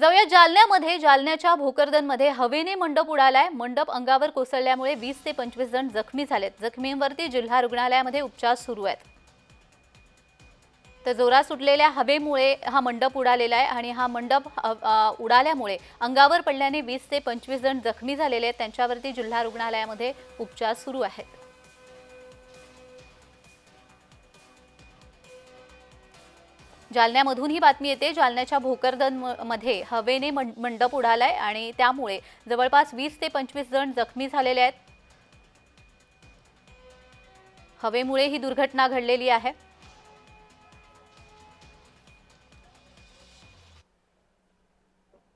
जाऊया जालन्यामध्ये. जालन्याच्या भोकरदनमध्ये हवेने मंडप उडालाय. मंडप अंगावर कोसळल्यामुळे वीस ते पंचवीस जण जखमी झालेत. जखमींवरती जिल्हा रुग्णालयामध्ये उपचार सुरू आहेत. तर जोरात सुटलेल्या हवेमुळे हा मंडप उडालेला आहे आणि हा मंडप उडाल्यामुळे अंगावर पडल्याने वीस ते पंचवीस जण जखमी झालेले आहेत. त्यांच्यावरती जिल्हा रुग्णालयामध्ये उपचार सुरू आहेत. जालन्यामधून ही बातमी येते. जालन्याच्या भोकरदन म- मध्ये हवेने मंडप उडालाय आणि त्यामुळे जवळपास वीस ते पंचवीस जण जखमी झालेले आहेत. हवेमुळे ही दुर्घटना घडलेली आहे.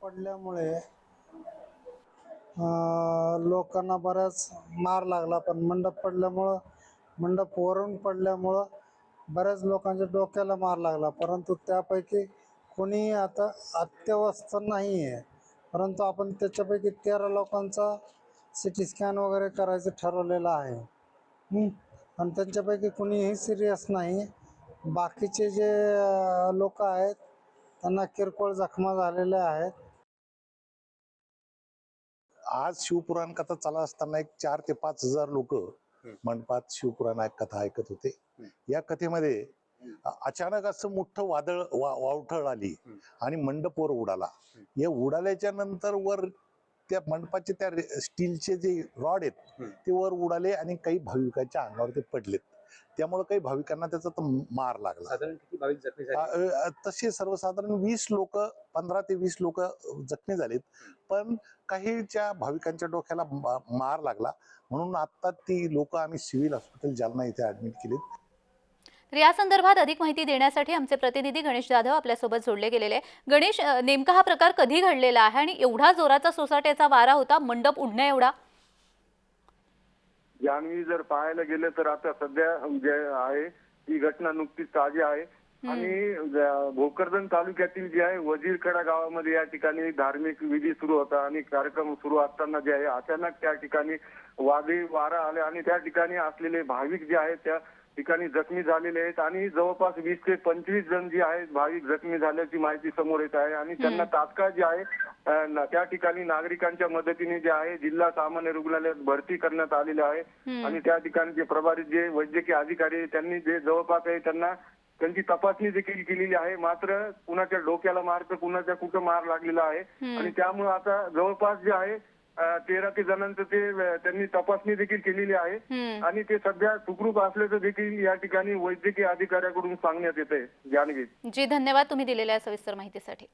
पडल्यामुळे लोकांना बऱ्याच मार लागला पण मंडप पडल्यामुळं मंडप वरून पडल्यामुळं बऱ्याच लोकांच्या डोक्याला मार लागला परंतु त्यापैकी कोणी आता अत्यवस्थ नाही आहे परंतु आपण त्याच्यापैकी तेरा लोकांचा सी टी स्कॅन वगैरे करायचं ठरवलेलं आहे. हं. आणि त्यांच्यापैकी कुणीही सिरियस नाही. बाकीचे जे लोक आहेत त्यांना किरकोळ जखमा झालेल्या आहेत. आज शिवपुराण कथा चालत असताना एक चार ते पाच हजार लोक मंडपात शिवपुराण ऐक- कथा ऐकत होते. या कथेमध्ये अचानक असं मोठं वादळ वावठळ आली आणि मंडप वर उडाला या उडाल्याच्या नंतर वर त्या मंडपाचे त्या स्टीलचे जे रॉड आहेत ते वर उडाले आणि काही भाविकांच्या अंगावर ते पडलेत. त्यामुळे काही भाविकांना त्याचा तो मार लागला. साधारण किती भाविक जखमी अ- झाले अ- तसे सर्वसाधारण वीस लोक पंधरा ते वीस लोक जखमी झालेत. पण काहीच्या भाविकांच्या डोक्याला मार लागला. म्हणून आता ती लोक आम्ही सिव्हिल हॉस्पिटल जालना इथे ऍडमिट केलीत. तर या संदर्भात अधिक माहिती देण्यासाठी आमचे प्रतिनिधी गणेश जाधव आपल्यासोबत जोडले गेलेले. गणेश नेमका हा प्रकार कधी घडलेला आहे आणि एवढा जोराचा सोसाट्याचा वारा होता मंडप उडण्या एवढा? जान्हवी जर पाहायला गेलं तर आता सध्या जे आहे ही घटना नुकतीच ताजी आहे. आणि भोकरदन तालुक्यातील जे आहे वजीरकडा गावामध्ये या ठिकाणी धार्मिक विधी सुरू होता आणि कार्यक्रम सुरू असताना जे आहे अचानक त्या ठिकाणी वादळी वारा आले आणि त्या ठिकाणी असलेले भाविक जे आहेत त्या ठिकाणी जखमी झालेले आहेत आणि जवळपास वीस ते पंचवीस जण जे आहेत भाविक जखमी झाल्याची माहिती समोर येत आहे आणि त्यांना तात्काळ जे आहे त्या ठिकाणी नागरिकांच्या मदतीने जे आहे जिल्हा सामान्य रुग्णालयात भरती करण्यात आलेले आहे. आणि त्या ठिकाणी जे प्रभारी जे वैद्यकीय अधिकारी त्यांनी जे जवळपास आहे त्यांना त्यांची तपासणी देखील केलेली आहे. मात्र कुणाच्या डोक्याला मार तर कुणाच्या कुठं मार लागलेला आहे. आणि त्यामुळे आता जवळपास जे आहे तेरा ते जणांचं ते त्यांनी तपासणी देखील केलेली आहे. आणि ते सध्या सुखरूप असल्याचं देखील या ठिकाणी वैद्यकीय अधिकाऱ्याकडून सांगण्यात येत आहे जानवी जी धन्यवाद तुम्ही दिलेल्या सविस्तर माहितीसाठी.